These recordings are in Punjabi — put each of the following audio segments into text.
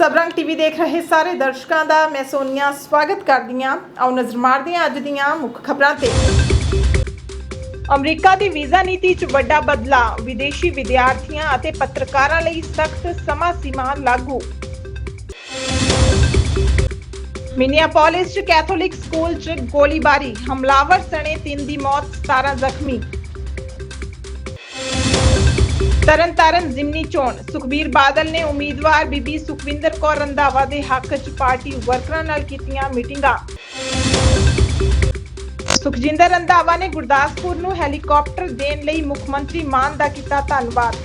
ਸਬਰੰਗ ਟੀਵੀ ਦੇਖ ਰਹੇ ਸਾਰੇ ਦਰਸ਼ਕਾਂ ਦਾ ਮੈਂ ਸੋਨੀਆ ਸਵਾਗਤ ਕਰਦੀ ਹਾਂ। ਆਓ ਨਜ਼ਰ ਮਾਰਦੇ ਹਾਂ ਅੱਜ ਦੀਆਂ ਮੁੱਖ ਖਬਰਾਂ ਤੇ। ਅਮਰੀਕਾ ਦੀ ਵੀਜ਼ਾ ਨੀਤੀ 'ਚ ਵੱਡਾ ਬਦਲਾਅ, ਵਿਦੇਸ਼ੀ ਵਿਦਿਆਰਥੀਆਂ ਅਤੇ ਪੱਤਰਕਾਰਾਂ ਲਈ ਸਖਤ ਸਮਾਂ ਸੀਮਾ ਲਾਗੂ। ਮਿਨੀਆਪੋਲਿਸ 'ਚ ਕੈਥੋਲਿਕ ਸਕੂਲ 'ਚ ਗੋਲੀਬਾਰੀ, ਹਮਲਾਵਰ ਸਣੇ ਤਿੰਨ ਦੀ ਮੌਤ 17 ਜ਼ਖਮੀ। ਤਰਨ ਜ਼ਿਮਨੀ ਚੋਣ। ਸੁਖਬੀਰ ਬਾਦਲ ਨੇ ਉਮੀਦਵਾਰ ਬੀਬੀ ਸੁਖਵਿੰਦਰ ਕੌਰ ਰੰਧਾਵਾ ਦੇ ਹੱਕ 'ਚ ਪਾਰਟੀ ਵਰਕਰਾਂ ਨਾਲ ਕੀਤੀਆਂ ਮੀਟਿੰਗਾਂ। ਸੁਖਜਿੰਦਰ ਰੰਧਾਵਾ ਨੇ ਗੁਰਦਾਸਪੁਰ ਨੂੰ ਹੈਲੀਕਾਪਟਰ ਦੇਣ ਲਈ ਮੁੱਖ ਮੰਤਰੀ ਮਾਨ ਦਾ ਕੀਤਾ ਧੰਨਵਾਦ।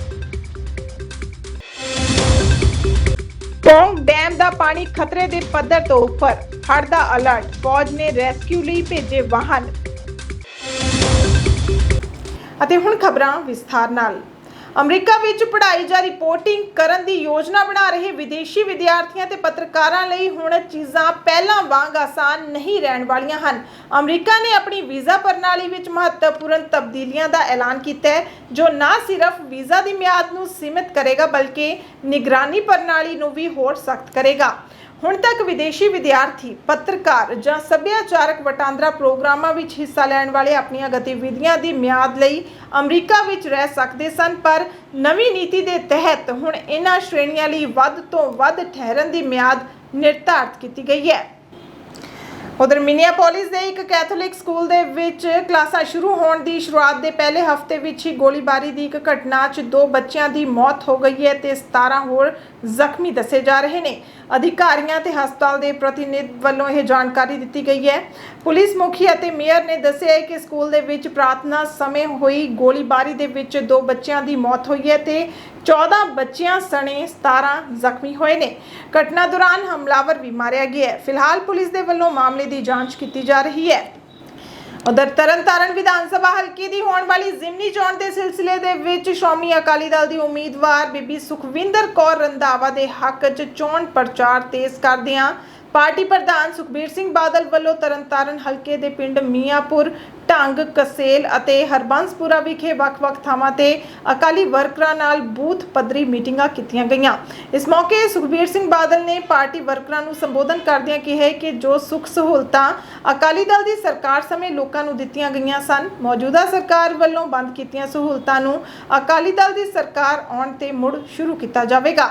ਪੌਂਗ ਡੈਮ ਦਾ ਪਾਣੀ ਖਤਰੇ ਦੇ ਪੱਧਰ ਤੋਂ ਉੱਪਰ। ਹੜ੍ਹ ਦਾ ਅਲਰਟ, ਫੌਜ ਨੇ ਰੈਸਕਿਊ ਲਈ ਭੇਜੇ ਵਾਹਨ। ਅਤੇ ਹੁਣ ਖਬਰਾਂ ਵਿਸਥਾਰ ਨਾਲ। ਅਮਰੀਕਾ ਵਿੱਚ ਪੜ੍ਹਾਈ ਜਾਂ ਰਿਪੋਰਟਿੰਗ ਕਰਨ ਦੀ ਯੋਜਨਾ ਬਣਾ ਰਹੇ ਵਿਦੇਸ਼ੀ ਵਿਦਿਆਰਥੀਆਂ ਤੇ ਪੱਤਰਕਾਰਾਂ ਲਈ ਹੁਣ ਚੀਜ਼ਾਂ ਪਹਿਲਾਂ ਵਾਂਗ ਆਸਾਨ ਨਹੀਂ ਰਹਿਣ ਵਾਲੀਆਂ ਹਨ। ਅਮਰੀਕਾ ਨੇ ਆਪਣੀ ਵੀਜ਼ਾ ਪ੍ਰਣਾਲੀ ਵਿੱਚ ਮਹੱਤਵਪੂਰਨ ਤਬਦੀਲੀਆਂ ਦਾ ਐਲਾਨ ਕੀਤਾ ਹੈ, ਜੋ ਨਾ ਸਿਰਫ ਵੀਜ਼ਾ ਦੀ ਮਿਆਦ ਨੂੰ ਸੀਮਿਤ ਕਰੇਗਾ, ਬਲਕਿ ਨਿਗਰਾਨੀ ਪ੍ਰਣਾਲੀ ਨੂੰ ਵੀ ਹੋਰ ਸਖਤ ਕਰੇਗਾ। ਹੁਣ ਤੱਕ ਵਿਦੇਸ਼ੀ ਵਿਦਿਆਰਥੀ, ਪੱਤਰਕਾਰ ਜਾਂ ਸੱਭਿਆਚਾਰਕ ਵਟਾਂਦਰਾ ਪ੍ਰੋਗਰਾਮਾਂ ਵਿੱਚ ਹਿੱਸਾ ਲੈਣ ਵਾਲੇ ਆਪਣੀਆਂ ਗਤੀਵਿਧੀਆਂ ਦੀ ਮਿਆਦ ਲਈ ਅਮਰੀਕਾ ਵਿੱਚ ਰਹਿ ਸਕਦੇ ਸਨ, ਪਰ ਨਵੀਂ ਨੀਤੀ ਦੇ ਤਹਿਤ ਹੁਣ ਇਹਨਾਂ ਸ਼੍ਰੇਣੀਆਂ ਲਈ ਵੱਧ ਤੋਂ ਵੱਧ ਠਹਿਰਨ ਦੀ ਮਿਆਦ ਨਿਰਧਾਰਤ ਕੀਤੀ ਗਈ ਹੈ। ਉਧਰ ਮਿਨੀਆਪੋਲਿਸ ਦੇ ਇੱਕ ਕੈਥੋਲਿਕ ਸਕੂਲ ਦੇ ਵਿੱਚ ਕਲਾਸਾਂ ਸ਼ੁਰੂ ਹੋਣ ਦੀ ਸ਼ੁਰੂਆਤ ਦੇ ਪਹਿਲੇ ਹਫ਼ਤੇ ਵਿੱਚ ਹੀ ਗੋਲੀਬਾਰੀ ਦੀ ਇੱਕ ਘਟਨਾ 'ਚ ਦੋ ਬੱਚਿਆਂ ਦੀ ਮੌਤ ਹੋ ਗਈ ਹੈ ਤੇ 17 ਹੋਰ ਜ਼ਖਮੀ ਦੱਸੇ ਜਾ ਰਹੇ ਨੇ। ਅਧਿਕਾਰੀਆਂ ਤੇ ਹਸਪਤਾਲ ਦੇ ਪ੍ਰਤੀਨਿਧ ਵੱਲੋਂ ਇਹ ਜਾਣਕਾਰੀ ਦਿੱਤੀ ਗਈ ਹੈ। ਪੁਲਿਸ ਮੁਖੀ ਅਤੇ ਮੇਅਰ ਨੇ ਦੱਸਿਆ ਹੈ ਕਿ ਸਕੂਲ ਦੇ ਵਿੱਚ ਪ੍ਰਾਰਥਨਾ ਸਮੇਂ ਹੋਈ ਗੋਲੀਬਾਰੀ ਦੇ ਵਿੱਚ ਦੋ ਬੱਚਿਆਂ ਦੀ ਮੌਤ ਹੋਈ ਹੈ ਤੇ 14 ਬੱਚਿਆਂ ਸਣੇ 17 ਜ਼ਖਮੀ ਹੋਏ ਨੇ। ਘਟਨਾ ਦੌਰਾਨ ਹਮਲਾਵਰ ਵੀ ਮਾਰਿਆ ਗਿਆ ਹੈ। ਫਿਲਹਾਲ ਪੁਲਿਸ ਦੇ ਵੱਲੋਂ ਮਾਮਲੇ ਦੀ ਜਾਂਚ ਕੀਤੀ ਜਾ ਰਹੀ ਹੈ। ਉਧਰ ਤਰਨਤਾਰਨ ਵਿਧਾਨ ਸਭਾ ਹਲਕੇ ਦੀ ਹੋਣ ਵਾਲੀ ਜ਼ਿਮਨੀ ਚੋਣ ਦੇ ਸਿਲਸਿਲੇ ਦੇ ਵਿੱਚ ਸ਼੍ਰੋਮਣੀ ਅਕਾਲੀ ਦਲ ਦੀ ਉਮੀਦਵਾਰ ਬੀਬੀ ਸੁਖਵਿੰਦਰ ਕੌਰ ਰੰਧਾਵਾ ਦੇ ਹੱਕ 'ਚ ਚੋਣ ਪ੍ਰਚਾਰ ਤੇਜ਼ ਕਰਦਿਆਂ ਪਾਰਟੀ ਪ੍ਰਧਾਨ ਸੁਖਬੀਰ ਸਿੰਘ ਬਾਦਲ ਵੱਲੋਂ ਤਰਨਤਾਰਨ ਹਲਕੇ ਦੇ ਪਿੰਡ ਮੀਆਂਪੁਰ, ਢੰਗ, ਕਸੇਲ ਅਤੇ ਹਰਬੰਸਪੁਰਾ ਵਿਖੇ ਵੱਖ-ਵੱਖ ਥਾਵਾਂ ਤੇ ਅਕਾਲੀ ਵਰਕਰਾਂ ਨਾਲ ਬੂਥ ਪੱਧਰੀ ਮੀਟਿੰਗਾਂ ਕੀਤੀਆਂ ਗਈਆਂ। ਇਸ ਮੌਕੇ ਸੁਖਬੀਰ ਸਿੰਘ ਬਾਦਲ ਨੇ ਪਾਰਟੀ ਵਰਕਰਾਂ ਨੂੰ ਸੰਬੋਧਨ ਕਰਦਿਆਂ ਕਿਹਾ ਕਿ ਜੋ ਸੁੱਖ ਸਹੂਲਤਾਂ ਅਕਾਲੀ ਦਲ ਦੀ ਸਰਕਾਰ ਸਮੇਂ ਲੋਕਾਂ ਨੂੰ ਦਿੱਤੀਆਂ ਗਈਆਂ ਸਨ, ਮੌਜੂਦਾ ਸਰਕਾਰ ਵੱਲੋਂ ਬੰਦ ਕੀਤੀਆਂ ਸਹੂਲਤਾਂ ਨੂੰ ਅਕਾਲੀ ਦਲ ਦੀ ਸਰਕਾਰ ਆਉਣ ਤੇ ਮੁੜ ਸ਼ੁਰੂ ਕੀਤਾ ਜਾਵੇਗਾ।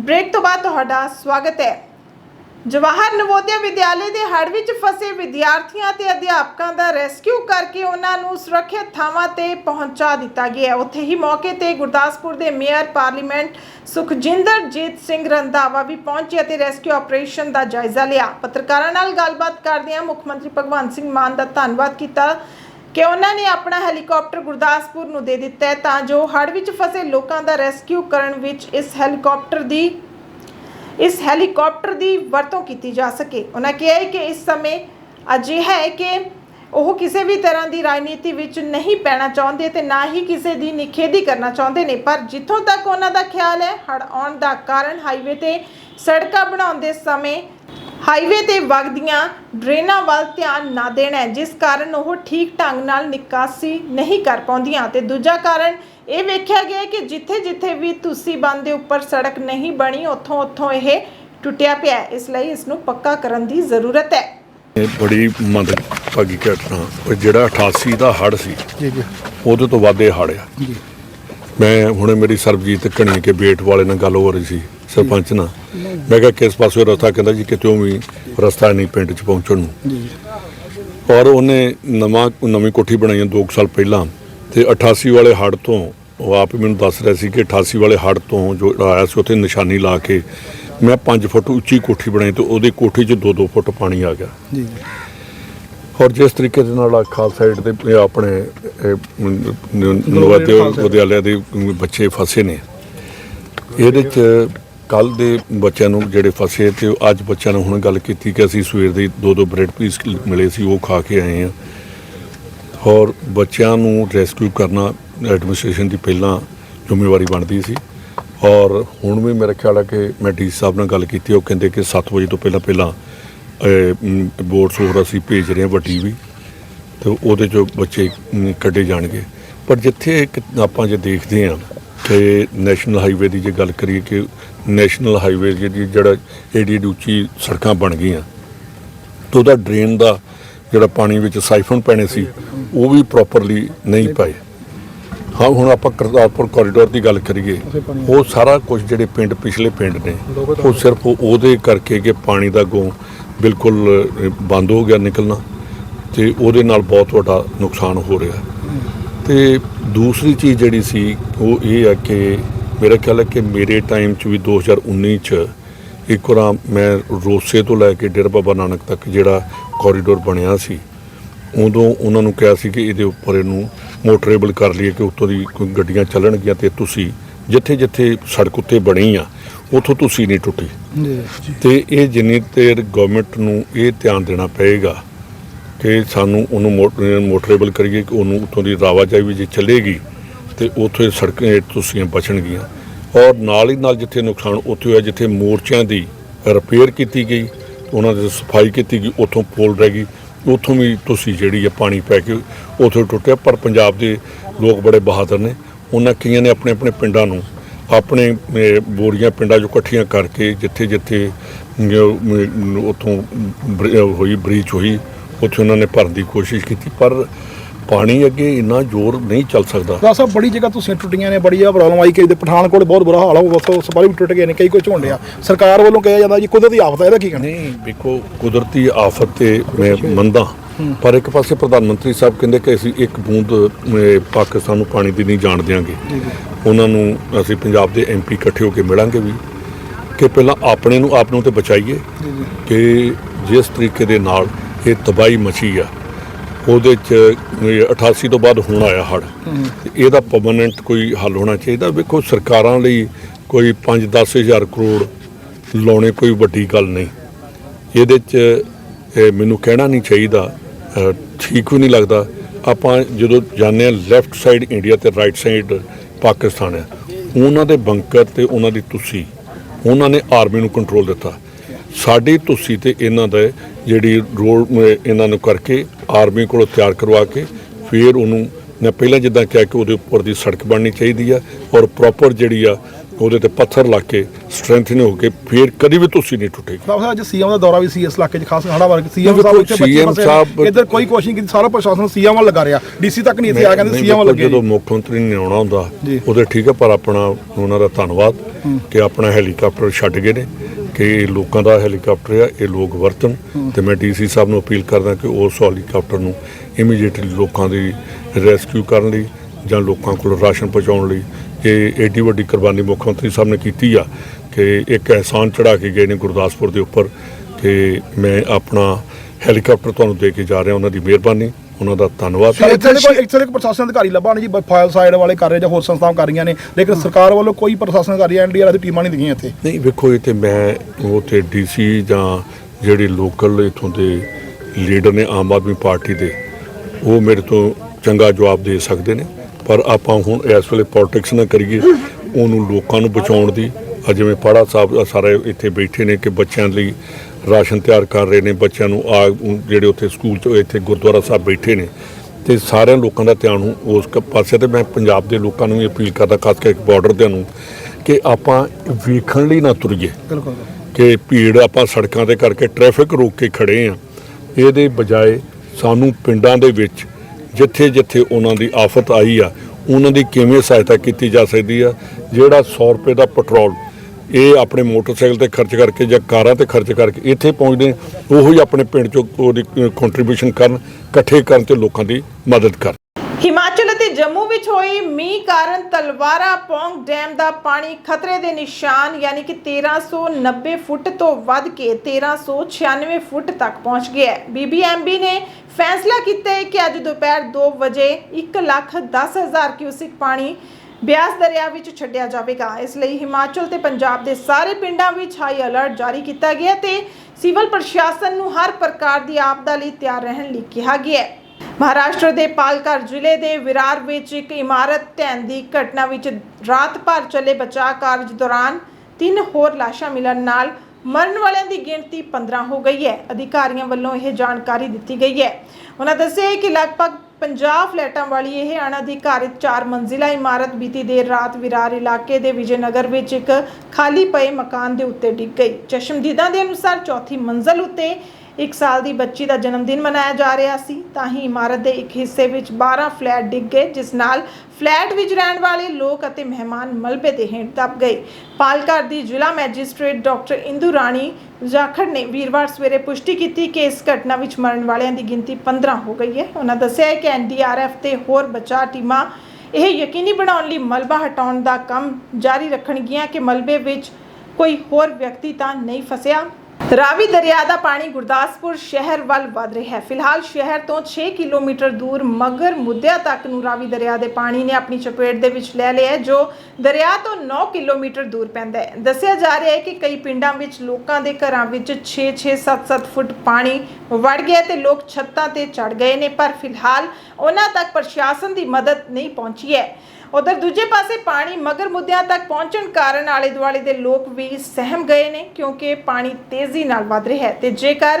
ਬ੍ਰੇਕ ਤੋਂ ਬਾਅਦ ਤੁਹਾਡਾ ਸਵਾਗਤ ਹੈ। ਜਵਾਹਰ ਨਵੋਦਿਆ ਵਿਦਿਆਲੇ ਦੇ ਹੜ੍ਹ ਵਿੱਚ ਫਸੇ ਵਿਦਿਆਰਥੀਆਂ ਤੇ ਅਧਿਆਪਕਾਂ ਦਾ ਰੈਸਕਿਊ ਕਰਕੇ ਉਹਨਾਂ ਨੂੰ ਸੁਰੱਖਿਅਤ ਥਾਵਾਂ ਤੇ ਪਹੁੰਚਾ ਦਿੱਤਾ ਗਿਆ ਉੱਥੇ ਹੀ ਮੌਕੇ ਤੇ ਗੁਰਦਾਸਪੁਰ ਦੇ ਮੇਅਰ ਪਾਰਲੀਮੈਂਟ ਸੁਖਜਿੰਦਰਜੀਤ ਸਿੰਘ ਰੰਧਾਵਾ ਵੀ ਪਹੁੰਚੇ ਅਤੇ ਰੈਸਕਿਊ ਆਪਰੇਸ਼ਨ ਦਾ ਜਾਇਜ਼ਾ ਲਿਆ। ਪੱਤਰਕਾਰਾਂ ਨਾਲ ਗੱਲਬਾਤ ਕਰਦਿਆਂ ਮੁੱਖ ਮੰਤਰੀ ਭਗਵੰਤ ਸਿੰਘ ਮਾਨ ਦਾ ਧੰਨਵਾਦ ਕੀਤਾ। ਕਿ ਉਹਨਾਂ ਨੇ ਆਪਣਾ ਹੈਲੀਕਾਪਟਰ ਗੁਰਦਾਸਪੁਰ ਨੂੰ ਦੇ ਦਿੱਤਾ ਹੈ ਤਾਂ ਜੋ ਹੜ੍ਹ ਵਿੱਚ ਫਸੇ ਲੋਕਾਂ ਦਾ ਰੈਸਕਿਊ ਕਰਨ ਵਿੱਚ ਇਸ ਹੈਲੀਕਾਪਟਰ ਦੀ, ਇਸ ਹੈਲੀਕਾਪਟਰ ਦੀ ਵਰਤੋਂ ਕੀਤੀ ਜਾ ਸਕੇ। ਉਹਨਾਂ ਕਿਹਾ ਹੈ ਕਿ ਇਸ ਸਮੇਂ ਅਜਿਹਾ ਹੈ ਕਿ ਉਹ ਕਿਸੇ ਵੀ ਤਰ੍ਹਾਂ ਦੀ ਰਾਜਨੀਤੀ ਵਿੱਚ ਨਹੀਂ ਪੈਣਾ ਚਾਹੁੰਦੇ ਤੇ ਨਾ ਹੀ ਕਿਸੇ ਦੀ ਨਿਖੇਧੀ ਕਰਨਾ ਚਾਹੁੰਦੇ ਨੇ। ਪਰ ਜਿੱਥੋਂ ਤੱਕ ਉਹਨਾਂ ਦਾ ਖਿਆਲ ਹੈ, ਹੜ੍ਹ ਆਉਣ ਦਾ ਕਾਰਨ ਹਾਈਵੇ ਤੇ ਸੜਕਾਂ ਬਣਾਉਂਦੇ ਸਮੇਂ ਹਾਈਵੇ ਤੇ ਵਗਦੀਆਂ ਡਰੇਨਾਂ ਵੱਲ ਧਿਆਨ ਨਾ ਦੇਣਾ ਹੈ, ਜਿਸ ਕਾਰਨ ਉਹ ਠੀਕ ਢੰਗ ਨਾਲ ਨਿਕਾਸੀ ਨਹੀਂ ਕਰ ਪਾਉਂਦੀਆਂ। ਤੇ ਦੂਜਾ ਕਾਰਨ ਇਹ ਵੇਖਿਆ ਗਿਆ ਹੈ ਕਿ ਜਿੱਥੇ-ਜਿੱਥੇ ਵੀ ਤੁਸੀਂ ਬੰਦ ਦੇ ਉੱਪਰ ਸੜਕ ਨਹੀਂ ਬਣੀ ਉੱਥੋਂ-ਉੱਥੋਂ ਇਹ ਟੁੱਟਿਆ ਪਿਆ ਹੈ। ਇਸ ਲਈ ਇਸ ਨੂੰ ਪੱਕਾ ਕਰਨ ਦੀ ਜ਼ਰੂਰਤ ਹੈ। ਇਹ ਬੜੀ ਮੰਦਭਾਗੀ ਘਟਨਾ ਉਹ ਜਿਹੜਾ 88 ਦਾ ਹੜ ਸੀ ਜੀ ਜੀ। ਉਹਦੇ ਤੋਂ ਵੱਧ ਇਹ ਆ। ਜੀ। ਮੈਂ ਹੁਣੇ ਮੇਰੀ ਸਰਬਜੀਤ ਕਣੀ ਕੇ ਬੇਟ ਵਾਲੇ ਨਾਲ ਗੱਲ ਹੋ ਰਹੀ ਸੀ। ਸਰਪੰਚ ਨਾਲ। ਮੈਂ ਕਿਹਾ ਕਿਸ ਪਾਸੇ ਰਸਤਾ? ਕਹਿੰਦਾ ਜੀ ਕਿਤੋਂ ਵੀ ਰਸਤਾ ਨਹੀਂ ਪਿੰਡ ਚ ਪਹੁੰਚਣ ਨੂੰ। ਔਰ ਉਹਨੇ ਨਵਾਂ ਨਵੀਂ ਕੋਠੀ ਬਣਾਈ 2 ਸਾਲ ਪਹਿਲਾਂ ਤੇ 88 ਵਾਲੇ ਹੜ ਤੋਂ ਉਹ ਆਪ ਮੈਨੂੰ ਦੱਸ ਰਿਹਾ ਸੀ ਕਿ 88 ਵਾਲੇ ਹੜ ਤੋਂ ਜੋ ਆਇਆ ਸੀ ਉੱਥੇ ਨਿਸ਼ਾਨੀ ਲਾ ਕੇ ਮੈਂ 5 ਫੁੱਟ ਉੱਚੀ ਕੋਠੀ ਬਣਾਈ ਤੇ ਉਹਦੀ ਕੋਠੀ 'ਚ 2-2 ਫੁੱਟ ਪਾਣੀ ਆ ਗਿਆ। ਜੀ। ਔਰ ਜਿਸ ਤਰੀਕੇ ਦੇ ਨਾਲ ਖਾਲਸਾ ਸਾਈਡ ਇਹ ਆਪਣੇ ਇਹ, ਨ- ਨ- ਨਵੋਦਿਆ ਵਿਦਿਆਲਿਆ ਦੇ ਬੱਚੇ ਫਸੇ ਨੇ। ਇਹਦੇ ਚ ਕੱਲ ਦੇ ਬੱਚਿਆਂ ਨੂੰ ਜਿਹੜੇ ਫਸੇ ਤੇ ਅੱਜ ਬੱਚਿਆਂ ਨੂੰ ਹੁਣ ਗੱਲ ਕੀਤੀ ਕਿ ਅਸੀਂ ਸਵੇਰ ਦੇ ਦੋ ਦੋ ਬ੍ਰੈਡ ਪੀਸ ਮਿਲੇ ਸੀ, ਉਹ ਖਾ ਕੇ ਆਏ ਆ ਔਰ ਬੱਚਿਆਂ ਨੂੰ ਰੈਸਕਿਊ ਕਰਨਾ ਐਡਮਿਨਿਸਟ੍ਰੇਸ਼ਨ ਦੀ ਪਹਿਲਾਂ ਜ਼ਿੰਮੇਵਾਰੀ ਬਣਦੀ ਸੀ। ਔਰ ਹੁਣ ਵੀ ਮੇਰੇ ਖਿਆਲ ਹੈ ਕਿ ਮੈਂ ਡੀ ਸਾਹਿਬ ਨਾਲ ਗੱਲ ਕੀਤੀ, ਉਹ ਕਹਿੰਦੇ ਕਿ 7 ਵਜੇ ਤੋਂ ਪਹਿਲਾਂ ਪਹਿਲਾਂ ਬੋਰਡਸ ਹੋਰ ਅਸੀਂ ਭੇਜ ਰਹੇ ਹਾਂ ਵੱਡੀ ਵੀ, ਤੇ ਉਹਦੇ ਚੋਂ ਬੱਚੇ ਕੱਢੇ ਜਾਣਗੇ। ਪਰ ਜਿੱਥੇ ਇੱਕ ਆਪਾਂ ਜੇ ਦੇਖਦੇ ਹਾਂ ਕਿ ਨੈਸ਼ਨਲ ਹਾਈਵੇ ਦੀ ਜੇ ਗੱਲ ਕਰੀਏ ਕਿ ਨੈਸ਼ਨਲ ਹਾਈਵੇ ਜਿਹੜੀ ਜਿਹੜਾ ਏਡੀ ਏਡੀ ਉੱਚੀ ਸੜਕਾਂ ਬਣ ਗਈਆਂ, ਤੇ ਉਹਦਾ ਡਰੇਨ ਦਾ ਜਿਹੜਾ ਪਾਣੀ ਵਿੱਚ ਸਾਈਫਨ ਪੈਣੇ ਸੀ, ਉਹ ਵੀ ਪ੍ਰੋਪਰਲੀ ਨਹੀਂ ਪਾਏ। ਹਾਂ, ਹੁਣ ਆਪਾਂ ਕਰਤਾਰਪੁਰ ਕੋਰੀਡੋਰ ਦੀ ਗੱਲ ਕਰੀਏ, ਉਹ ਸਾਰਾ ਕੁਝ ਜਿਹੜੇ ਪਿੰਡ ਪਿਛਲੇ ਪਿੰਡ ਨੇ, ਉਹ ਸਿਰਫ ਉਹਦੇ ਕਰਕੇ ਕਿ ਪਾਣੀ ਦਾ ਗੋਂ ਬਿਲਕੁਲ ਬੰਦ ਹੋ ਗਿਆ ਨਿਕਲਣਾ, ਤੇ ਉਹਦੇ ਨਾਲ ਬਹੁਤ ਵੱਡਾ ਨੁਕਸਾਨ ਹੋ ਰਿਹਾ। ਤੇ ਦੂਸਰੀ ਚੀਜ਼ ਜਿਹੜੀ ਸੀ ਉਹ ਇਹ ਹੈ ਕਿ ਮੇਰਾ ਖਿਆਲ ਹੈ ਕਿ ਮੇਰੇ ਟਾਈਮ 'ਚ ਵੀ 2019 'ਚ ਇੱਕ ਵਾਰ ਮੈਂ ਰੋਸੇ ਤੋਂ ਲੈ ਕੇ ਡੇਰਾ ਬਾਬਾ ਨਾਨਕ ਤੱਕ ਜਿਹੜਾ ਕੋਰੀਡੋਰ ਬਣਿਆ ਸੀ ਉਦੋਂ ਉਹਨਾਂ ਨੂੰ ਕਿਹਾ ਸੀ ਕਿ ਇਹਦੇ ਉੱਪਰ ਇਹਨੂੰ ਮੋਟਰੇਬਲ ਕਰ ਲਈਏ ਕਿ ਉੱਤੋਂ ਦੀ ਕੋਈ ਗੱਡੀਆਂ ਚੱਲਣਗੀਆਂ ਤੇ ਤੁਸੀਂ ਜਿੱਥੇ ਜਿੱਥੇ ਸੜਕ ਉੱਤੇ ਬਣੀ ਆ ਉੱਥੋਂ ਤੁਸੀਂ ਨਹੀਂ ਟੁੱਟੀ। ਜੀ। ਤੇ ਇਹ ਜਿੰਨੀ ਦੇਰ ਗਵਰਨਮੈਂਟ ਨੂੰ ਇਹ ਧਿਆਨ ਦੇਣਾ ਪਏਗਾ ਕਿ ਸਾਨੂੰ ਉਹਨੂੰ ਮੋਟਰੇਬਲ ਕਰੀਏ ਕਿ ਉਹਨੂੰ ਉੱਥੋਂ ਦੀ ਆਵਾਜਾਈ ਵੀ ਜੇ ਚੱਲੇਗੀ ਤੇ ਉੱਥੇ ਸੜਕਾਂ ਤੁਸੀਂ ਬਚਣਗੀਆਂ। ਔਰ ਨਾਲ ਹੀ ਨਾਲ ਜਿੱਥੇ ਨੁਕਸਾਨ ਉੱਥੇ ਹੋਇਆ, ਜਿੱਥੇ ਮੋਰਚਿਆਂ ਦੀ ਰਿਪੇਅਰ ਕੀਤੀ ਗਈ, ਉਹਨਾਂ ਦੀ ਸਫ਼ਾਈ ਕੀਤੀ ਗਈ, ਉੱਥੋਂ ਪੋਲ ਰਹਿ ਗਈ, ਉੱਥੋਂ ਵੀ ਤੁਸੀਂ ਜਿਹੜੀ ਹੈ ਪਾਣੀ ਪੈ ਕੇ ਉੱਥੋਂ ਟੁੱਟਿਆ। ਪਰ ਪੰਜਾਬ ਦੇ ਲੋਕ ਬੜੇ ਬਹਾਦਰ ਨੇ। ਉਹਨਾਂ ਕਈਆਂ ਨੇ ਆਪਣੇ ਆਪਣੇ ਪਿੰਡਾਂ ਨੂੰ, ਆਪਣੇ ਬੋਰੀਆਂ ਪਿੰਡਾਂ 'ਚੋਂ ਇਕੱਠੀਆਂ ਕਰਕੇ ਜਿੱਥੇ ਜਿੱਥੇ ਉੱਥੋਂ ਹੋਈ, ਬ੍ਰੀਚ ਹੋਈ ਉੱਥੇ ਉਹਨਾਂ ਨੇ ਭਰਨ ਦੀ ਕੋਸ਼ਿਸ਼ ਕੀਤੀ ਪਰ ਪਾਣੀ ਅੱਗੇ ਇੰਨਾ ਜ਼ੋਰ ਨਹੀਂ ਚੱਲ ਸਕਦਾ। ਦਾ ਸਾਹਿਬ ਬੜੀ ਜਗ੍ਹਾ ਤੁਸੀਂ ਟੁੱਟੀਆਂ ਨੇ ਬੜੀ ਆ ਪ੍ਰੋਬਲਮ ਆਈ ਕਿ ਇਹਦੇ ਪਠਾਨਕੋਟ ਬਹੁਤ ਬੁਰਾ ਹਾਲ ਆ ਉਹ ਸਪਾਰੀ ਵੀ ਟੁੱਟ ਗਏ ਨੇ ਕਈ ਕੁਝ ਹੋਣ ਡਿਆ। ਸਰਕਾਰ ਵੱਲੋਂ ਕਿਹਾ ਜਾਂਦਾ ਜੀ ਕੁਦਰਤੀ ਆਫਤ ਹੈ ਇਹਦਾ ਕੀ ਕਹਿਣਾ? ਨਹੀਂ ਵੇਖੋ ਕੁਦਰਤੀ ਆਫਤ ਤੇ ਮੈਂ ਮੰਨਦਾ ਪਰ ਇੱਕ ਪਾਸੇ ਪ੍ਰਧਾਨ ਮੰਤਰੀ ਸਾਹਿਬ ਕਹਿੰਦੇ ਕਿ ਅਸੀਂ ਇੱਕ ਬੂੰਦ ਅਹ, ਪਾਕਿਸਤਾਨ ਨੂੰ ਪਾਣੀ ਦੀ ਨਹੀਂ ਜਾਣ ਦਿਆਂਗੇ। ਉਹਨਾਂ ਨੂੰ ਅਸੀਂ ਪੰਜਾਬ ਦੇ ਐਮਪੀ ਇਕੱਠੇ ਹੋ ਕੇ ਮਿਲਾਂਗੇ ਵੀ ਕਿ ਪਹਿਲਾਂ ਆਪਣੇ ਨੂੰ ਆਪ ਨੂੰ ਤੇ ਬਚਾਈਏ ਕਿ ਜਿਸ ਤਰੀਕੇ ਦੇ ਨਾਲ ਇਹ ਤਬਾਹੀ ਮਚੀ ਆ। ਉਹਦੇ ਚ ਇਹ 88 ਤੋਂ ਬਾਅਦ ਹੁਣ ਆਇਆ ਹੜ ਇਹਦਾ ਪਰਮਨੈਂਟ ਕੋਈ ਹੱਲ ਹੋਣਾ ਚਾਹੀਦਾ। ਵੇਖੋ ਸਰਕਾਰਾਂ ਲਈ ਕੋਈ 5-10 ਹਜ਼ਾਰ ਕਰੋੜ ਲਾਉਣੇ ਕੋਈ ਵੱਡੀ ਗੱਲ ਨਹੀਂ। ਇਹਦੇ ਚ ਇਹ ਮੈਨੂੰ ਕਹਿਣਾ ਨਹੀਂ ਚਾਹੀਦਾ ਠੀਕ ਵੀ ਨਹੀਂ ਲੱਗਦਾ। ਆਪਾਂ ਜਦੋਂ ਜਾਂਦੇ ਆ ਲੈਫਟ ਸਾਈਡ ਇੰਡੀਆ ਤੇ ਰਾਈਟ ਸਾਈਡ ਪਾਕਿਸਤਾਨ ਹੈ ਉਹਨਾਂ ਦੇ ਬੰਕਰ ਤੇ ਉਹਨਾਂ ਦੀ ਤੁਸੀਂ ਉਹਨਾਂ ਨੇ ਆਰਮੀ ਨੂੰ ਕੰਟਰੋਲ ਦਿੱਤਾ। ਸਾਡੀ ਤੁਸੀਂ ਤੇ ਇਹਨਾਂ ਦਾ ਜਿਹੜੀ ਰੋਡ ਇਹਨਾਂ ਨੂੰ ਕਰਕੇ ਆਰਮੀ ਕੋਲੋਂ ਤਿਆਰ ਕਰਵਾ ਕੇ ਫਿਰ ਉਹਨੂੰ ਮੈਂ ਪਹਿਲਾਂ ਜਿੱਦਾਂ ਕਿਹਾ ਕਿ ਉਹਦੇ ਉੱਪਰ ਦੀ ਸੜਕ ਬਣਨੀ ਚਾਹੀਦੀ ਆ ਔਰ ਪ੍ਰੋਪਰ ਜਿਹੜੀ ਆ ਉਹਦੇ ਤੇ ਪੱਥਰ ਲਾ ਕੇ ਸਟਰੈਂਥਨ ਹੋ ਕੇ ਫਿਰ ਕਦੀ ਵੀ ਤੁਸੀਂ ਨਹੀਂ ਟੁੱਟੇਗੀ। ਸਾਹਿਬ ਅੱਜ ਸੀਐਮ ਦਾ ਦੌਰਾ ਵੀ ਸੀ ਇਸ ਇਲਾਕੇ 'ਚ ਖਾਸ ਹੜਾ ਵਰਗ ਸੀਐਮ ਸਾਹਿਬ ਇੱਥੇ ਫਸੇ ਸਾਹਿਬ-। ਇੱਧਰ ਕੋਈ ਕੋਸ਼ਿਸ਼ ਕੀਤੀ ਸਾਰਾ ਪ੍ਰਸ਼ਾਸਨ ਸੀਐਮ ਵੱਲ ਲਗਾ ਰਿਹਾ। ਡੀਸੀ ਤੱਕ ਨਹੀਂ ਇੱਥੇ ਆ ਕਹਿੰਦੇ ਸੀਐਮ ਵੱਲ ਲੱਗੇ ਜਦੋਂ ਮੁੱਖ ਮੰਤਰੀ ਨੇ ਆਉਣਾ ਹੁੰਦਾ। ਉਹਦੇ ਠੀਕ ਹੈ ਪਰ ਆਪਣਾ ਉਹਨਾਂ ਦਾ ਧੰਨਵਾਦ ਕਿ ਆਪਣਾ ਹੈਲੀਕਾਪਟਰ ਛੱਡ ਗਏ ਨੇ। ਕਿ ਇਹ ਲੋਕਾਂ ਦਾ ਹੈਲੀਕਾਪਟਰ ਆ ਇਹ ਲੋਕ ਵਰਤਣ। ਤੇ ਮੈਂ ਡੀਸੀ ਸਾਹਿਬ ਨੂੰ ਅਪੀਲ ਕਰਦਾ ਕਿ ਉਸ ਹੈਲੀਕਾਪਟਰ ਨੂੰ ਇਮੀਡੀਏਟਲੀ ਲੋਕਾਂ ਦੀ ਰੈਸਕਿਊ ਕਰਨ ਲਈ ਜਾਂ ਲੋਕਾਂ ਕੋਲ ਰਾਸ਼ਨ ਪਹੁੰਚਾਉਣ ਲਈ। ਇਹ ਏਡੀ ਵੱਡੀ ਕੁਰਬਾਨੀ ਮੁੱਖ ਮੰਤਰੀ ਸਾਹਿਬ ਨੇ ਕੀਤੀ ਆ ਕਿ ਇੱਕ ਅਹਿਸਾਨ ਚੜਾ ਕੇ ਗਏ ਨੇ ਗੁਰਦਾਸਪੁਰ ਦੇ ਉੱਪਰ ਕਿ ਮੈਂ ਆਪਣਾ ਹੈਲੀਕਾਪਟਰ ਤੁਹਾਨੂੰ ਦੇ ਕੇ ਜਾ ਰਿਹਾ ਉਹਨਾਂ ਦੀ ਮਿਹਰਬਾਨੀ। ਉਹਨਾਂ ਦਾ ਧੰਨਵਾਦ। ਇੱਥੇ ਦੇ ਕੋਈ ਇੱਥੇ ਦੇ ਪ੍ਰਸ਼ਾਸਨ ਅਧਿਕਾਰੀ ਲੱਭਾ ਨਹੀਂ ਜੀ ਫਾਇਰ ਸਾਈਡ ਵਾਲੇ ਕਰ ਰਹੇ ਜਾਂ ਹੋਰ ਸੰਸਥਾਵਾਂ ਕਰ ਰਹੀਆਂ ਨੇ ਲੇਕਿਨ ਸਰਕਾਰ ਵੱਲੋਂ ਕੋਈ ਪ੍ਰਸ਼ਾਸਨ ਅਧਿਕਾਰੀ ਐਨਡੀਆਰ ਦੀ ਟੀਮਾਂ ਨਹੀਂ ਦਿਖੀਆਂ ਇੱਥੇ। ਨਹੀਂ ਵੇਖੋ ਤੇ ਮੈਂ ਤੇ ਡੀਸੀ ਜਾਂ ਜਿਹੜੇ ਲੋਕਲ ਇਥੋਂ ਦੇ ਲੀਡਰ ਨੇ ਆਮ ਆਦਮੀ ਪਾਰਟੀ ਦੇ ਉਹ ਮੇਰੇ ਤੋਂ ਚੰਗਾ ਜਵਾਬ ਦੇ ਸਕਦੇ ਨੇ। ਪਰ ਆਪਾਂ ਹੁਣ ਇਸ ਵੇਲੇ ਪੋਲਿਟਿਕਸ ਨਾ ਕਰੀਏ ਉਹਨੂੰ ਲੋਕਾਂ ਨੂੰ ਬਚਾਉਣ ਦੀ ਜਿਵੇਂ ਪਾੜਾ ਸਾਹਿਬ ਸਾਰੇ ਇੱਥੇ ਬੈਠੇ ਨੇ ਕਿ ਬੱਚਿਆਂ ਲਈ ਰਾਸ਼ਨ ਤਿਆਰ ਕਰ ਰਹੇ ਨੇ ਬੱਚਿਆਂ ਨੂੰ ਆ ਜਿਹੜੇ ਉੱਥੇ ਸਕੂਲ ਚ ਇੱਥੇ ਗੁਰਦੁਆਰਾ ਸਾਹਿਬ ਬੈਠੇ ਨੇ ਤੇ ਸਾਰਿਆਂ ਲੋਕਾਂ ਦਾ ਧਿਆਨ ਉਸ ਪਾਸੇ ਤੇ ਮੈਂ ਪੰਜਾਬ ਦੇ ਲੋਕਾਂ ਨੂੰ ਵੀ ਅਪੀਲ ਕਰਦਾ ਖਾਸ ਕਰਕੇ ਬਾਰਡਰ ਦੇ ਨੂੰ ਕਿ ਆਪਾਂ ਵੇਖਣ ਲਈ ਨਾ ਤੁਰੀਏ। ਬਿਲਕੁਲ। ਕਿ ਭੀੜ ਆਪਾਂ ਸੜਕਾਂ ਤੇ ਕਰਕੇ ਟ੍ਰੈਫਿਕ ਰੋਕ ਕੇ ਖੜੇ ਆ ਇਹਦੇ ਬਜਾਏ ਸਾਨੂੰ ਪਿੰਡਾਂ ਦੇ ਵਿੱਚ ਜਿੱਥੇ ਜਿੱਥੇ ਉਹਨਾਂ ਦੀ ਆਫਤ ਆਈ ਆ ਉਹਨਾਂ ਦੀ ਕਿਵੇਂ ਸਹਾਇਤਾ ਕੀਤੀ ਜਾ ਸਕਦੀ ਆ ਜਿਹੜਾ 100 ਰੁਪਏ ਦਾ ਪੈਟਰੋਲ ਇਹ ਆਪਣੇ ਮੋਟਰਸਾਈਕਲ ਤੇ ਖਰਚ ਕਰਕੇ ਜਾਂ ਕਾਰਾਂ ਤੇ ਖਰਚ ਕਰਕੇ ਇੱਥੇ ਪਹੁੰਚਦੇ ਉਹੋ ਹੀ ਆਪਣੇ ਪਿੰਡ ਚੋਂ ਉਹਦੀ ਕੰਟਰੀਬਿਊਸ਼ਨ ਕਰਨ, ਇਕੱਠੇ ਕਰਨ ਤੇ ਲੋਕਾਂ ਦੀ ਮਦਦ ਕਰਨ। ਹਿਮਾਚਲ ਅਤੇ ਜੰਮੂ ਵਿੱਚ ਹੋਈ ਮੀਂਹ ਕਾਰਨ ਤਲਵਾਰਾ, ਪੌਂਗ ਡੈਮ ਦਾ ਪਾਣੀ ਖਤਰੇ ਦੇ ਨਿਸ਼ਾਨ, ਯਾਨੀ ਕਿ 1390 ਫੁੱਟ ਤੋਂ ਵੱਧ ਕੇ 1396 ਫੁੱਟ ਤੱਕ ਪਹੁੰਚ ਗਿਆ ਹੈ। ਬੀਬੀਐਮਬੀ ਨੇ ਫੈਸਲਾ ਕੀਤਾ ਹੈ ਕਿ ਅੱਜ ਦੁਪਹਿਰ 2 ਵਜੇ 1 ਲੱਖ 10 ਹਜ਼ਾਰ ਕਿਊਸਿਕ ਪਾਣੀ ਬਿਆਸ ਦਰਿਆ ਵਿੱਚ ਛੱਡਿਆ ਜਾਵੇਗਾ। ਇਸ ਲਈ ਹਿਮਾਚਲ ਤੇ ਪੰਜਾਬ ਦੇ ਸਾਰੇ ਪਿੰਡਾਂ ਵਿੱਚ ਹਾਈ ਅਲਰਟ ਜਾਰੀ ਕੀਤਾ ਗਿਆ ਤੇ ਸਿਵਲ ਪ੍ਰਸ਼ਾਸਨ ਨੂੰ ਹਰ ਪ੍ਰਕਾਰ ਦੀ ਆਪਦਾ ਲਈ ਤਿਆਰ ਰਹਿਣ ਲਈ ਕਿਹਾ ਗਿਆ ਹੈ। ਮਹਾਰਾਸ਼ਟਰ ਦੇ ਪਾਲਕਰ ਜ਼ਿਲ੍ਹੇ ਦੇ ਵਿਰਾਰ ਵਿੱਚ ਇੱਕ ਇਮਾਰਤ ਢਹਿਣ ਦੀ ਘਟਨਾ ਵਿੱਚ ਰਾਤ ਭਰ ਚੱਲੇ ਬਚਾਅ ਕਾਰਜ ਦੌਰਾਨ ਤਿੰਨ ਹੋਰ ਲਾਸ਼ਾਂ ਮਿਲਣ ਨਾਲ ਮਰਨ ਵਾਲਿਆਂ ਦੀ ਗਿਣਤੀ 15 ਹੋ ਗਈ ਹੈ। ਅਧਿਕਾਰੀਆਂ ਵੱਲੋਂ ਇਹ ਜਾਣਕਾਰੀ ਦਿੱਤੀ ਗਈ ਹੈ। ਉਹਨਾਂ ਦੱਸਿਆ ਕਿ ਲਗਭਗ 50 ਫਲੈਟਾਂ ਵਾਲੀ ਇਹ ਅਣਅਧਿਕਾਰਿਤ ਚਾਰ ਮੰਜ਼ਿਲਾ ਇਮਾਰਤ ਬੀਤੀ ਦੇਰ ਰਾਤ ਵਿਰਾਰ ਇਲਾਕੇ ਦੇ ਵਿਜੇਨਗਰ ਵਿੱਚ ਇੱਕ ਖਾਲੀ ਪਏ ਮਕਾਨ ਦੇ ਉੱਤੇ ਡਿੱਗ ਗਈ। ਚਸ਼ਮਦੀਦਾਂ ਦੇ ਅਨੁਸਾਰ ਚੌਥੀ ਮੰਜ਼ਲ ਉੱਤੇ ਇੱਕ ਸਾਲ ਦੀ ਬੱਚੀ ਦਾ ਜਨਮ ਦਿਨ ਮਨਾਇਆ ਜਾ ਰਿਹਾ ਸੀ। ਤਾਂ ਹੀ ਇਮਾਰਤ ਦੇ ਇੱਕ ਹਿੱਸੇ ਵਿੱਚ 12 ਫਲੈਟ ਡਿੱਗ ਗਏ, ਜਿਸ ਨਾਲ ਫਲੈਟ ਵਿੱਚ ਰਹਿਣ ਵਾਲੇ ਲੋਕ ਅਤੇ ਮਹਿਮਾਨ ਮਲਬੇ ਦੇ ਹੇਠ ਦਬ ਗਏ। ਪਾਲਕਰ ਦੀ ਜ਼ਿਲ੍ਹਾ ਮੈਜਿਸਟ੍ਰੇਟ ਡਾਕਟਰ ਇੰਦੂ ਰਾਣੀ ਜਾਖੜ ਨੇ ਵੀਰਵਾਰ ਸਵੇਰੇ ਪੁਸ਼ਟੀ ਕੀਤੀ ਕਿ ਇਸ ਘਟਨਾ ਵਿੱਚ ਮਰਨ ਵਾਲਿਆਂ ਦੀ ਗਿਣਤੀ 15 ਹੋ ਗਈ ਹੈ। ਉਹਨਾਂ ਦੱਸਿਆ ਹੈ ਕਿ ਐਨਡੀਆਰਐਫ ਤੇ ਹੋਰ ਬਚਾਅ ਟੀਮਾਂ ਇਹ ਯਕੀਨੀ ਬਣਾਉਣ ਲਈ ਮਲਬਾ ਹਟਾਉਣ ਦਾ ਕੰਮ ਜਾਰੀ ਰੱਖਣਗੀਆਂ ਕਿ ਮਲਬੇ ਵਿੱਚ ਕੋਈ ਹੋਰ ਵਿਅਕਤੀ ਤਾਂ ਨਹੀਂ ਫਸਿਆ। ਰਾਵੀ ਦਰਿਆ ਦਾ ਪਾਣੀ ਗੁਰਦਾਸਪੁਰ ਸ਼ਹਿਰ ਵੱਲ ਵਧ ਰਿਹਾ ਹੈ। ਫਿਲਹਾਲ ਸ਼ਹਿਰ ਤੋਂ 6 ਕਿਲੋਮੀਟਰ ਦੂਰ ਮਗਰ ਮੁੱਦਿਆ ਤੱਕ ਨੂੰ ਰਾਵੀ ਦਰਿਆ ਦੇ ਪਾਣੀ ਨੇ ਆਪਣੀ ਚਪੇਟ ਦੇ ਵਿੱਚ ਲੈ ਲਿਆ ਹੈ, ਜੋ ਦਰਿਆ ਤੋਂ 9 ਕਿਲੋਮੀਟਰ ਦੂਰ ਪੈਂਦਾ ਹੈ। ਦੱਸਿਆ ਜਾ ਰਿਹਾ ਹੈ ਕਿ ਕਈ ਪਿੰਡਾਂ ਵਿੱਚ ਲੋਕਾਂ ਦੇ ਘਰਾਂ ਵਿੱਚ 6-6 7-7 ਫੁੱਟ ਪਾਣੀ ਵੜ ਗਿਆ ਤੇ ਲੋਕ ਛੱਤਾਂ ਤੇ ਚੜ ਗਏ ਨੇ, ਪਰ ਫਿਲਹਾਲ ਉਹਨਾਂ ਤੱਕ ਪ੍ਰਸ਼ਾਸਨ ਦੀ ਮਦਦ ਨਹੀਂ ਪਹੁੰਚੀ ਹੈ। ਉਧਰ ਦੂਜੇ ਪਾਸੇ ਪਾਣੀ ਮਗਰ ਮੁੱਦਿਆਂ ਤੱਕ ਪਹੁੰਚਣ ਕਾਰਨ ਆਲੇ ਦੁਆਲੇ ਦੇ ਲੋਕ ਵੀ ਸਹਿਮ ਗਏ ਨੇ ਕਿਉਂਕਿ ਪਾਣੀ ਤੇਜ਼ੀ ਨਾਲ ਵਧ ਰਿਹਾ ਹੈ। ਤੇ ਜੇਕਰ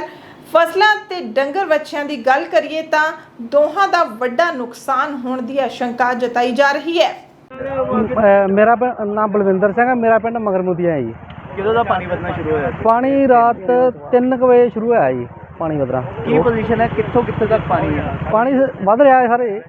ਫਸਲਾਂ ਤੇ ਡੰਗਰ ਵੱਛਿਆਂ ਦੀ ਗੱਲ ਕਰੀਏ ਤਾਂ ਦੋਹਾਂ ਦਾ ਵੱਡਾ ਨੁਕਸਾਨ ਹੋਣ ਦੀ ਆਸ਼ੰਕਾ ਜਤਾਈ ਜਾ ਰਹੀ ਹੈ। ਅਹ ਮੇਰਾ ਪਿੰ- ਨਾਮ ਬਲਵਿੰਦਰ ਸਿੰਘ ਹੈ ਮੇਰਾ ਪਿੰਡ ਮਗਰਮੁਦੀਆ ਹੈ ਜੀ। ਕਿਦੋਂ ਦਾ ਪਾਣੀ ਵਧਣਾ ਸ਼ੁਰੂ ਹੋਇਆ ਪਾਣੀ ਰਾਤ 3 ਵਜੇ ਸ਼ੁਰੂ ਹੋਇਆ ਜੀ। ਪਾਣੀ ਵਧਣਾ ਕੀ ਪੋਜੀਸ਼ਨ ਹੈ? ਕਿੱਥੋਂ ਕਿੱਥੇ ਤੱਕ ਪਾਣੀ ਹੈ ਪਾਣੀ ਸ- ਵੱਧ ਰਿਹਾ ਹੈ ਸਾਰੇ।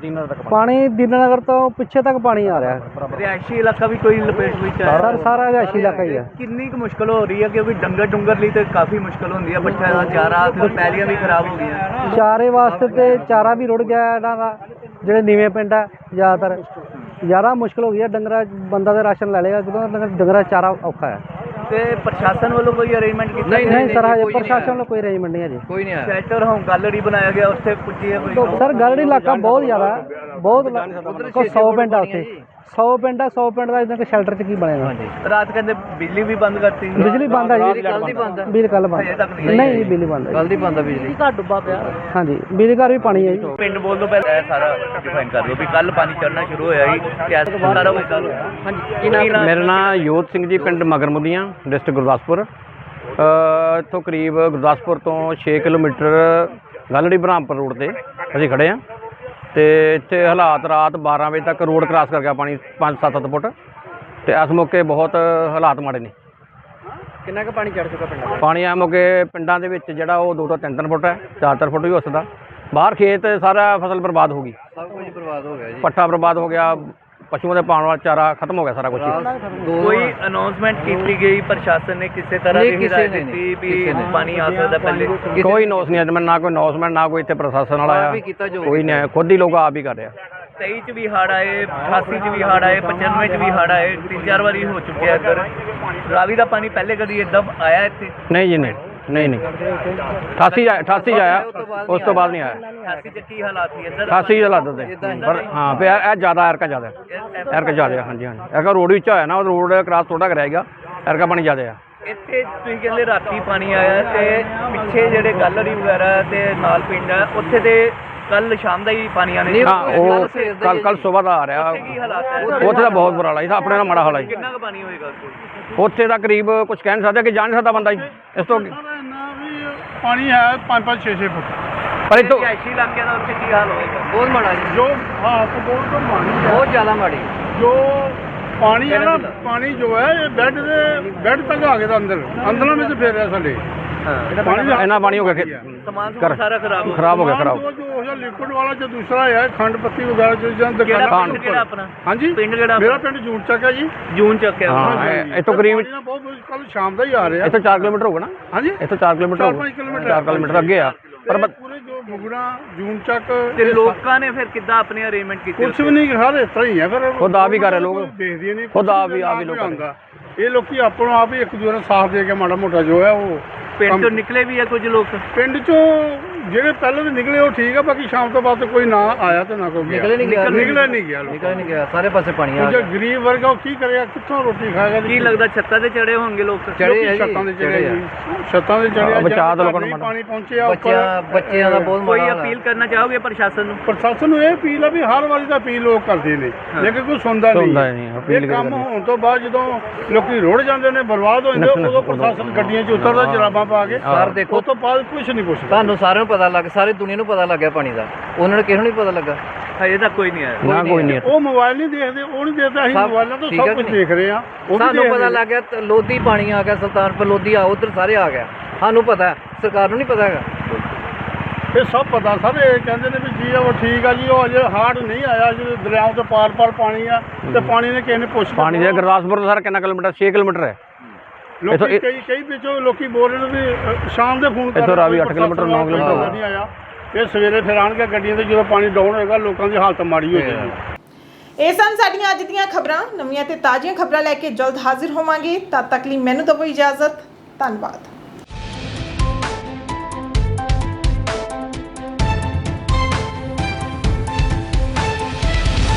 ਦਿਨਾਂ ਤੱਕ ਪਾਣੀ ਦੀਨਾਨਗਰ ਤੋਂ ਪਿੱਛੇ ਤੱਕ ਪਾਣੀ ਆ ਰਿਹਾ। ਹੈ ਰਿਹਾਇਸ਼ੀ ਇਲਾਕਾ ਵੀ ਕੋਈ ਲਪੇਟ ਵਿੱਚ ਆਇਆ ਸਰ ਸਾਰਾ ਰਿਹਾਇਸ਼ੀ ਇਲਾਕਾ ਹੀ ਹੈ ਕਿੰਨੀ ਕੁ ਮੁਸ਼ਕਲ ਹੋ ਰਹੀ ਹੈ? ਕਿਉਂਕਿ ਡੰਗਰ ਡੁੰਗਰ ਲਈ ਤੇ ਕਾਫੀ ਮੁਸ਼ਕਲ ਹੁੰਦੀ ਹੈ ਬੱਚਿਆਂ ਦਾ ਚਾਰਾ ਤੇ ਪੈਲੀਆਂ ਵੀ ਖਰਾਬ ਹੋ ਗਈਆਂ। ਚਾਰੇ ਵਾਸਤੇ ਤੇ ਚਾਰਾ ਵੀ ਰੁੜ ਗਿਆ ਹੈ ਇਹਨਾਂ ਦਾ। ਜਿਹੜੇ ਨੀਵੇਂ ਪਿੰਡ ਹੈ ਜ਼ਿਆਦਾਤਰ। ਜ਼ਿਆਦਾ ਮੁਸ਼ਕਲ ਹੋ ਗਈ ਹੈ। ਡੰਗਰਾ ਬੰਦਾ ਤੇ ਰਾਸ਼ਨ ਲੈ ਲੇਗਾ ਕਿਉਂਕਿ ਡੰਗਰ- ਡੰਗਰਾਂ ਚਾਰਾ ਔਖਾ ਹੈ। ਤੇ ਪ੍ਰਸ਼ਾਸਨ ਵੱਲੋਂ ਕੋਈ ਅਰੇਂਜਮੈਂਟ ਕੀਤਾ ਨਹੀਂ ਸਰ ਹਜੇ ਪ੍ਰਸ਼ਾਸਨ ਵੱਲੋਂ ਕੋਈ ਅਰੇਂਜਮੈਂਟ ਨਹੀਂ ਹੈ ਜੀ। ਸ਼ੈਲਟਰ ਹੋਮ ਗੈਲਰੀ ਬਣਾਇਆ ਗਿਆ ਉੱਥੇ ਪੁੱਜੀ ਹੈ ਕੋਈ? ਸਰ ਗੜੜੀ ਇਲਾਕਾ ਬਹੁਤ ਜ਼ਿਆਦਾ ਹੈ, ਬਹੁਤ ਕੋ 100 ਪਿੰਡ ਆ ਉੱਥੇ। 100 ਪਿੰਡ ਆ 100 ਪਿੰਡ ਦਾ ਇਦਾਂ ਕਿ ਸ਼ੈਲਟਰ ਚ ਕੀ ਬਣੇਗਾ? ਰਾਤ ਕਹਿੰਦੇ ਬਿਜਲੀ ਵੀ ਬੰਦ ਕਰਤੀ। ਬਿਜਲੀ ਬੰਦ ਹੈ ਜੀ। ਕੱਲ੍ਹ ਦੀ ਬੰਦ ਹੈ? ਬਿਜਲੀ ਕੱਲ ਬੰਦ ਹਜੇ ਤੱਕ ਨਹੀਂ ਨਹੀਂ ਜੀ ਬਿਜਲੀ ਬੰਦ ਹੈ ਦੀ ਬੰਦ ਹੈ ਬਿਜਲੀ। ਘੱਟ ਡੁੱਬਾ ਪਿਆ। ਹਾਂਜੀ ਬਿਜਲੀ ਘਰ ਵੀ ਪਾਣੀ ਹੈ ਜੀ। ਪਿੰਡ ਬੋਲ ਤੋਂ ਪਹਿਲਾਂ ਇਹ ਸਾਰਾ ਡਿਫਾਈਨ ਕਰ ਲਓ ਵੀ ਕੱਲ ਪਾਣੀ ਚੜਨਾ ਸ਼ੁਰੂ ਹੋਇਆ ਸੀ ਤੇ ਅੱਜ ਸਾਰਾ ਕੁਝ ਰਿਹਾ ਹਾਂਜੀ ਕੀ ਨਾਮ ਮੇਰਾ ਨਾਮ ਯੋਧ ਸਿੰਘ ਜੀ ਪਿੰਡ ਮਗਰਮੁਦੀਆਂ ਡਿਸਟ੍ਰਿਕਟ ਗੁਰਦਾਸਪੁਰ। ਅ, ਇੱਥੋਂ ਕਰੀਬ ਗੁਰਦਾਸਪੁਰ ਤੋਂ 6 ਕਿਲੋਮੀਟਰ ਗਲੜੀ ਬ੍ਰਹਮਪੁਰ ਰੋਡ ਤੇ ਅਸੀਂ ਖੜੇ ਆ ਤੇ ਇੱਥੇ ਹਾਲਾਤ ਰਾਤ 12 ਵਜੇ ਤੱਕ ਰੋਡ ਕ੍ਰਾਸ ਕਰ ਗਿਆ ਪਾਣੀ 5-7 ਫੁੱਟ। ਤੇ ਇਸ ਮੌਕੇ ਬਹੁਤ ਹਾਲਾਤ ਮਾੜੇ ਨੇ। ਕਿੰਨਾ ਕੁ ਪਾਣੀ ਚੜ ਚੁੱਕਾ ਪਿੰਡਾਂ ਪਾਣੀ ਆ ਮੌਕੇ ਪਿੰਡਾਂ ਦੇ ਵਿੱਚ ਜਿਹੜਾ ਉਹ 2 ਤੋਂ 3-3 ਫੁੱਟ ਹੈ 4-4 ਫੁੱਟ ਵੀ ਹੋ ਸਕਦਾ ਬਾਹਰ ਖੇਤ ਸਾਰਾ ਫਸਲ ਬਰਬਾਦ ਹੋ ਗਈ। ਸਭ ਕੁਝ ਬਰਬਾਦ ਹੋ ਗਿਆ ਜੀ। ਪੱਠਾ ਬਰਬਾਦ ਹੋ ਗਿਆ ਪਸ਼ੂਆਂ ਦੇ ਪਾਉਣ ਵਾਲਾ ਚਾਰਾ ਖਤਮ ਹੋ ਗਿਆ ਸਾਰਾ ਕੁਝ ਕੋਈ ਅਨਾਉਂਸਮੈਂਟ ਕੀਤੀ ਗਈ ਪ੍ਰਸ਼ਾਸਨ ਨੇ ਕਿਸੇ ਤਰ੍ਹਾਂ ਦੀ ਹਿਦਾਇਤ ਦਿੱਤੀ ਵੀ ਪਾਣੀ ਆ ਸਕਦਾ ਪਹਿਲੇ? ਕੋਈ ਨੋਸ ਨਹੀਂ ਅੱਜ ਮੈਂ ਨਾ ਕੋਈ ਨੌਸਮੈਂਟ ਨਾ ਕੋਈ ਇੱਥੇ ਪ੍ਰਸ਼ਾਸਨ ਵਾਲਾ ਆਇਆ। ਕੋਈ ਨਹੀਂ ਖੁਦ ਹੀ ਲੋਕ ਆਪ ਹੀ ਕਰ ਰਿਹਾ। 23 ਚ ਵੀ ਹੜ ਆਏ 88 ਚ ਵੀ ਹੜ ਆਏ 95 ਚ ਵੀ ਹੜ ਆਏ ਤਿੰਨ ਚਾਰ ਵਾਰੀ ਹੋ ਚੁੱਕਿਆ ਇੱਧਰ। ਰਾਵੀ ਦਾ ਪਾਣੀ ਪਹਿਲੇ ਕਦੀ ਇਦਾਂ ਆਇਆ ਇੱਥੇ? ਨਹੀਂ ਜੀ ਨਹੀਂ। ਨਹੀਂ ਨਹੀਂ। 88 ਆਇਆ 88 ਆਇਆ ਉਸ ਤੋਂ ਬਾਅਦ ਨਹੀਂ ਆਇਆ। 88 ਚ ਕੀ ਹਾਲਾਤ ਸੀ? ਇੱਧਰ 88 ਦਾ ਲੱਦ ਦੇ ਪਰ ਹਾਂ। ਪਿਆ ਇਹ ਜ਼ਿਆਦਾ ਐਰਕਾ ਜ਼ਿਆਦਾ ਐਰਕਾ ਜ਼ਿਆਦਾ ਹਾਂਜੀ ਹਾਂਜੀ। ਐਰਕਾ ਰੋਡ ਵਿੱਚ ਹੋਇਆ ਨਾ ਉਹ ਰੋਡ ਕ੍ਰਾਸ ਥੋੜਾ ਕਰਾਏਗਾ ਐਰਕਾ ਪਾਣੀ ਜ਼ਿਆਦਾ ਆ। ਇੱਥੇ ਤੁਸੀਂ ਕਹਿੰਦੇ ਰਾਤੀ ਪਾਣੀ ਆਇਆ ਤੇ ਪਿੱਛੇ ਜਿਹੜੇ ਗੈਲਰੀ ਵਗੈਰਾ ਤੇ ਨਾਲ ਪਿੰਡ ਆ ਉੱਥੇ ਤੇ ਕੱਲ ਸ਼ਾਮ ਦਾ ਹੀ ਪਾਣੀ ਆਣੇ ਹਾਂ ਉਹ ਕੱਲ ਕੱਲ ਸਵੇਰ ਦਾ ਆ ਰਿਹਾ। ਕੀ ਹਾਲਾਤ ਹੈ? ਉੱਥੇ ਦਾ ਬਹੁਤ ਬੁਰਾ ਹਾਲ ਹੈ ਆਪਣੇ ਨਾਲ ਮਾੜਾ ਹਾਲ ਹੈ ਕਿੰਨਾ ਕੁ ਪਾਣੀ ਹੋਏਗਾ ਉੱਥੇ? ਉੱਥੇ ਦਾ ਕਰੀਬ ਕੁਝ ਕਹਿ ਨਹੀਂ ਸਕਦਾ ਕਿ ਜਾ ਨਹੀਂ ਸਕਦਾ ਬੰਦਾ ਜੀ। ਇਸ ਤੋਂ ਪਾਣੀ ਹੈ 5-5 6-6 ਫੁੱਟ। ਪਰ ਦਾ ਉੱਥੇ ਕੀ ਹਾਲ ਹੋਏਗਾ? ਬਹੁਤ ਮਾੜਾ ਜੀ। ਜੋ ਹਾਲਤ ਬਹੁਤ ਮਾੜੀ ਹੈ। ਬਹੁਤ ਜ਼ਿਆਦਾ ਮਾੜੀ। ਜੋ ਪਾਣੀ ਹੈ ਨਾ ਪਾਣੀ ਜੋ ਹੈ ਇਹ ਬੈੱਡ ਦੇ ਬੈੱਡ ਤੱਕ ਆ ਗਿਆ ਦਾ ਅੰਦਰ। ਅੰਦਰਾਂ ਵਿੱਚ ਫੇਰ ਰਿਹਾ ਸਾਡੇ ਹਾਂ। ਪਾਣੀ ਦਾ ਇੰਨਾ ਪਾਣੀ ਹੋ ਗਿਆ ਕਿ ਸਮਾਨ ਕਰ- ਸਮੂਨ ਸਾਰਾ ਖਰਾਬ ਹੋ ਖਰਾਬ ਹੋ ਗਿਆ ਖਰਾਬ। ਜੋ ਜੋ ਹੈ ਲਿਕਵਿਡ ਵਾਲਾ ਜੋ ਦੂਸਰਾ ਹੈ ਖੰਡ ਪੱਤੀ ਵਗੈਰਾ ਜੋ ਜਾਂ ਕਿਹੜਾ ਦੁਕਾਨਾਂ ਪਿੰਡ ਕਿਹੜਾ ਆਪਣਾ? ਹਾਂਜੀ? ਪਿੰਡ ਕਿਹੜਾ ਮੇਰਾ ਪਿੰਡ ਜੂਨ ਚੱਕ ਹੈ ਜੀ। ਜੂਨ ਚੱਕਿਆ ਹਾਂ ਇਹ- ਇੱਥੋਂ ਕਰੀਬ ਪਾਣੀ ਨਾ ਬਹੁਤ ਕੱਲ ਸ਼ਾਮ ਦਾ ਹੀ ਆ ਰਿਹਾ। ਇੱਥੋਂ 4 ਕਿਲੋਮੀਟਰ ਹੋਊਗਾ ਨਾ? ਹਾਂਜੀ। ਇੱਥੋਂ 4 ਕਿਲੋਮੀਟਰ ਚਾਰ ਹੋਊਗਾ। ਪੰਜ ਕਿਲੋਮੀਟਰ। 4 ਕਿਲੋਮੀਟਰ ਅੱਗੇ ਆ। ਪਰ ਪਰ ਬ- ਪੂਰੇ ਜੋ ਬੁਗੜਾ ਜੂਨ ਚੱਕ ਤੇ ਲੋਕਾਂ ਨੇ ਫਿਰ ਕਿੱਦਾਂ ਆਪਣੇ ਅਰੇਂਜਮੈਂਟ ਕੀਤੇ ਕੁਛ ਵੀ ਨਹੀਂ ਹਰ ਇਸ ਤਰ੍ਹਾਂ ਹੀ ਹੈ ਫਿਰ ਖੁਦ ਆਪ ਹੀ ਕਰ ਰਹੇ ਲੋਕ। ਦੇਖਦੇ ਨਹੀਂ ਖੁਦ ਆਪ ਹੀ- ਆਪ ਹੀ ਲੋਕ ਕਰ ਰਹੇ। ਆਉਂਦਾ ਇਹ ਲੋਕੀ ਆਪਣੋ ਆਪ ਹੀ ਇੱਕ ਦੂਜੇ ਨੂੰ ਸਾਥ ਦੇ ਕੇ ਮਾੜਾ ਮੋਟਾ ਜੋ ਹੈ ਉਹ ਪਿੰਡ ਚੋਂ ਨਿਕਲੇ ਵੀ ਆ ਕੁਝ ਲੋਕ? ਪਿੰਡ ਚੋਂ ਜਿਹੜੇ ਪਹਿਲਾਂ ਦੇ ਨਿਕਲੇ ਉਹ ਠੀਕ ਆ ਬਾਕੀ ਸ਼ਾਮ ਤੋਂ ਬਾਅਦ ਤਾਂ ਕੋਈ ਨਾ ਆਇਆ ਤੇ ਨਾ ਕੋਈ ਗਿਆ। ਨਿਕਲੇ ਨਹੀਂ ਗਿਆ ਨਿਕਲੇ ਨਹੀਂ ਗਿਆ। ਲੋਕ ਨਿਕਲ ਨਹੀਂ ਗਿਆ ਸਾਰੇ ਪਾਸੇ ਪਾਣੀ ਆ ਜੋ ਗਿਆ। ਗਰੀਬ ਵਰਗਾ ਉਹ ਕੀ ਕਰੇਗਾ ਕਿੱਥੋਂ ਰੋਟੀ ਖਾਏਗਾ ਕੀ ਲੱਗਦਾ ਛੱਤਾਂ ਤੇ ਚੜੇ ਹੋਣਗੇ ਲੋਕ? ਚੜੇ ਲੋਕੀ ਜੀ, ਛੱਤਾਂ ਦੇ ਚੜੇ ਚੜੇ ਆ। ਜੀ। ਛੱਤਾਂ ਦੇ ਚੜੇ ਆ ਬਚਾਅ ਤਾਂ ਲੋਕਾਂ ਨੂੰ ਨਹੀਂ ਮਾੜਾ। ਪਾਣੀ ਪਹੁੰਚਿਆ ਉੱਪਰ ਬੱਚਿਆਂ ਬੱਚਿਆਂ ਦਾ ਬਹੁਤ ਕੋਈ ਮਾੜਾ ਹਾਲ ਅਪੀਲ ਆ। ਕਰਨਾ ਚਾਹੋਗੇ ਪ੍ਰਸ਼ਾਸਨ ਨੂੰ? ਪ੍ਰਸ਼ਾਸਨ ਨੂੰ ਇਹ ਅਪੀਲ ਆ ਵੀ ਹਰ ਵਾਰੀ ਦਾ ਅਪੀਲ ਲੋਕ ਕਰਦੇ ਨੇ ਲੇਕਿਨ ਕੋਈ ਸੁਣਦਾ ਨਹੀਂ। ਸੁਣਦਾ ਨਹੀਂ, ਅਪੀਲ ਇਹ ਕੰਮ ਕਰਦੇ। ਹੋਣ ਤੋਂ ਬਾਅਦ ਜਦੋਂ ਲੋਕੀ ਰੁੜ ਜਾਂਦੇ ਨੇ ਬਰਬਾਦ ਹੋ ਜਾਂਦੇ ਉਦੋਂ ਪ੍ਰਸ਼ਾਸਨ ਗੱਡੀਆਂ 'ਚ ਉਤਰਦਾ ਜਰਾਬਾਂ ਪਾ ਕੇ। ਸਰ ਦੇਖੋ ਉਸ ਤੋਂ ਬਾਅਦ ਕੁਝ ਨਹੀਂ ਪੁੱਛਦਾ। ਤੁਹਾਨੂੰ ਸਾਰਿਆਂ ਨੂੰ ਪਤਾ ਲੱਗ ਸਾਰੀ ਦੁਨੀਆ ਨੂੰ ਪਤਾ ਲੱਗਿਆ ਪਾਣੀ ਦਾ। ਉਹਨਾਂ ਨੂੰ ਕਿਸੇ ਨੂੰ ਨਹੀਂ ਪਤਾ ਲੱਗਾ? ਹਜੇ ਤੱਕ ਕੋਈ ਨਹੀਂ ਆਇਆ। ਨਾ ਕੋਈ ਨਹੀਂ ਉਹ ਮੋਬਾਈਲ ਨਹੀਂ ਦੇਖਦੇ ਉਹ ਨਹੀਂ ਦੇਖਦਾ ਅਸੀਂ ਸਭ ਮੋਬਾਈਲਾਂ ਤੋਂ ਸਭ ਕੁਝ? ਦੇਖ ਰਹੇ ਆ ਸਾਨੂੰ ਪਤਾ ਲੱਗ ਗਿਆ ਲੋਧੀ ਪਾਣੀ ਆ ਗਿਆ ਸੁਲਤਾਨਪੁਰ ਲੋਧੀ ਆ ਉਧਰ ਸਾਰੇ ਆ ਗਿਆ। ਸਾਨੂੰ ਪਤਾ ਹੈ, ਸਰਕਾਰ ਨੂੰ ਨਹੀਂ ਪਤਾ ਹੈਗਾ। ਇਹ ਸਭ ਪਤਾ ਸਾਰੇ ਕਹਿੰਦੇ ਨੇ ਵੀ ਜੀ ਉਹ ਠੀਕ ਆ ਜੀ ਉਹ ਅਜੇ ਹਾਰਡ ਨਹੀਂ ਆਇਆ ਜਿਹੜੇ ਦਰਿਆਵਾਂ ਤੋਂ ਪਾਰ ਪਾਰ ਪਾਣੀ ਆ ਤੇ ਪਾਣੀ ਨੇ ਕਿਸੇ ਨੇ ਪੁੱਛ ਪਾਣੀ ਦੇ ਗੁਰਦਾਸਪੁਰ ਤੋਂ ਸਰ ਕਿੰਨਾ ਕਿਲੋਮੀਟਰ? 6 ਕਿਲੋਮੀਟਰ ਹੈ। ਲੋਕੀ ਇੱਥੋਂ ਇਹ- ਕਈ ਕਈ ਵਿੱਚੋਂ ਲੋਕੀ ਬੋਲ ਰਹੇ ਨੇ ਵੀ ਅ, ਸ਼ਾਮ ਦੇ ਫੋਨ ਇੱਥੋਂ ਰਾਵੀ ਅੱਠ ਕਿਲੋਮੀਟਰ, ਨੌ ਕਿਲੋਮੀਟਰ। ਹੋਗਾ ਨਹੀਂ ਆਇਆ। ਇਹ ਸਵੇਰੇ ਫਿਰ ਆਣਗੇ ਗੱਡੀਆਂ ਤੇ ਜਦੋਂ ਪਾਣੀ ਡਾਊਨ ਹੋਏਗਾ ਲੋਕਾਂ ਦੀ ਹਾਲਤ ਮਾੜੀ ਹੋ ਜਾਏਗੀ। ਇਹ ਸਨ ਸਾਡੀਆਂ ਅੱਜ ਦੀਆਂ ਖਬਰਾਂ। ਨਵੀਆਂ ਤੇ ਤਾਜ਼ੀਆਂ ਖਬਰਾਂ ਲੈ ਕੇ ਜਲਦ ਹਾਜ਼ਰ ਹੋਵਾਂਗੇ। ਤਦ ਤੱਕ ਲਈ ਮੈਨੂੰ ਦਿਓ ਇਜਾਜ਼ਤ। ਧੰਨਵਾਦ।